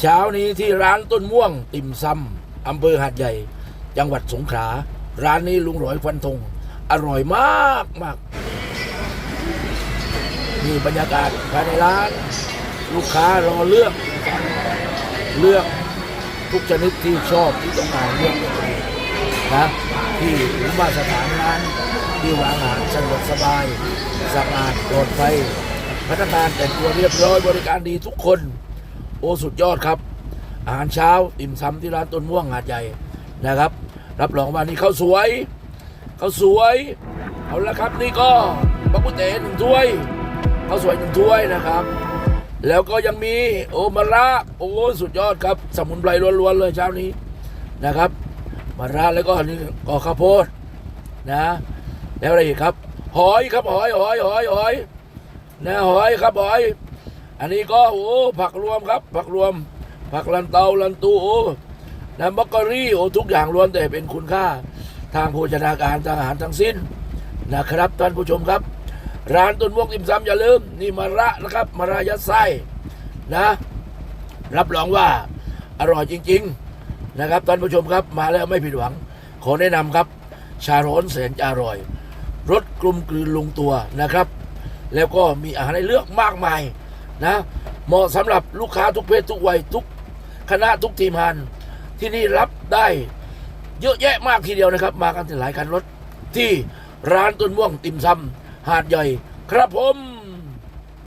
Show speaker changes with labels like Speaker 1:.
Speaker 1: เช้านี้ที่ร้านต้นม่วง ติ่มซำอำเภอหาดใหญ่ จังหวัดสงขลา ร้านนี้ลุงหลอยฟันธง อร่อยมากมากนี่บรรยากาศภายในร้าน ลูกค้ารอเลือก เลือกทุกชนิดที่ชอบที่ต้องการเลือกนะที่หรือว่าสถานร้านที่วางอาหารสะดวกสบายสะอาดปลอดภัยพนักงานแต่งตัวเรียบร้อยบริการดีทุกคน โอ้สุดยอดครับ อาหารเช้าติ่มซำที่ร้านต้นม่วงหาดใหญ่นะครับ รับรองว่านี่ข้าวสวยข้าวสวยเอาละครับนี่ก็บักกุเตหนึ่งถ้วยข้าวสวยหนึ่งถ้วยนะครับ แล้วก็ยังมีโอมะระโอ้สุดยอดครับ สมุนไพรล้วนๆเลยเช้านี้นะครับมะระแล้วก็นี่ก็ข้าวโพดนะ แล้วอะไรอีกครับ หอยครับหอยหอยหอยหอยนะหอยครับหอย อันนี้ก็โอ้ผักรวมครับ ผักรวม ผักลันเตาลันตูโอ้นะบักกะรี่โอ้ทุกอย่างรวมแต่เป็นคุณค่า ทางโภชนาการทางอาหารทั้งสิ้นนะครับท่านผู้ชมครับ ร้านต้นวกติมซำอย่าลืม นี่มาระนะครับ มาระยัดไส้นะ รับรองว่าอร่อยจริง ๆนะครับท่านผู้ชมครับมาแล้วไม่ผิดหวัง ขอแนะนำครับ ชาร้อนแสนจะอร่อยรสกลมกลืนลงตัวนะครับ แล้วก็มีอาหารให้เลือกมากมาย นะเหมาะสำหรับลูกค้าทุกเพศทุกวัยทุกคณะทุกทีมงานที่นี่รับได้เยอะแยะมากทีเดียวนะครับ มากันหลายคันรถที่ร้านต้นม่วงติ่มซำหาดใหญ่ครับผม